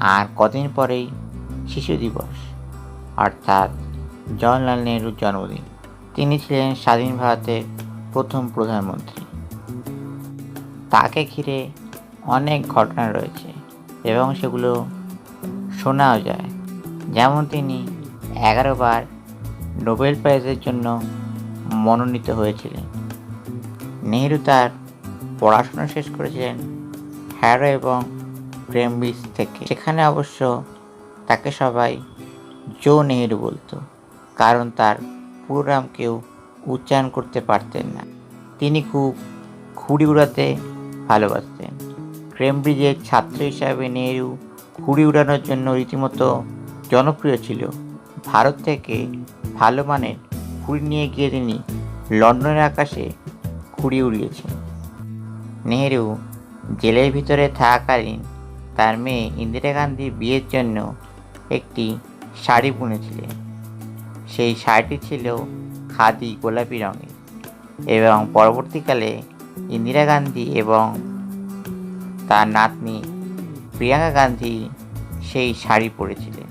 আর কদিন পরেই শিশু দিবস, অর্থাৎ জওয়াহরলাল নেহরুর জন্মদিন। তিনি ছিলেন স্বাধীন ভারতের প্রথম প্রধানমন্ত্রী। তাকে ঘিরে অনেক ঘটনা রয়েছে এবং সেগুলো শোনাও যায়। যেমন তিনি এগারো বার নোবেল প্রাইজের জন্য মনোনীত হয়েছিলেন। নেহেরু তার পড়াশোনা শেষ করেছিলেন হ্যারো এবং ক্রেমব্রিজ থেকে। সেখানে অবশ্য তাকে সবাই জো নেহেরু বলতো, কারণ তার পুরো নাম কেউ উচ্চারণ করতে পারতেন না। তিনি খুব ঘুড়ি উড়াতে ভালোবাসতেন। ক্রেমব্রিজের ছাত্র হিসাবে নেহেরু ঘুড়ি উড়ানোর জন্য রীতিমতো জনপ্রিয় ছিল। ভারত থেকে ভালো মানের ঘুড়ি নিয়ে গিয়ে তিনি লন্ডনের আকাশে ঘুড়ি উড়িয়েছেন। নেহেরু জেলের ভিতরে থাকাকালীন তার মেয়ে ইন্দিরা গান্ধীর বিয়ের জন্য একটি শাড়ি বুনেছিলেন। সেই শাড়িটি ছিল খাদি গোলাপি রঙের এবং পরবর্তীকালে ইন্দিরা গান্ধী এবং তার নাতনি প্রিয়াঙ্কা গান্ধী সেই শাড়ি পরেছিলেন।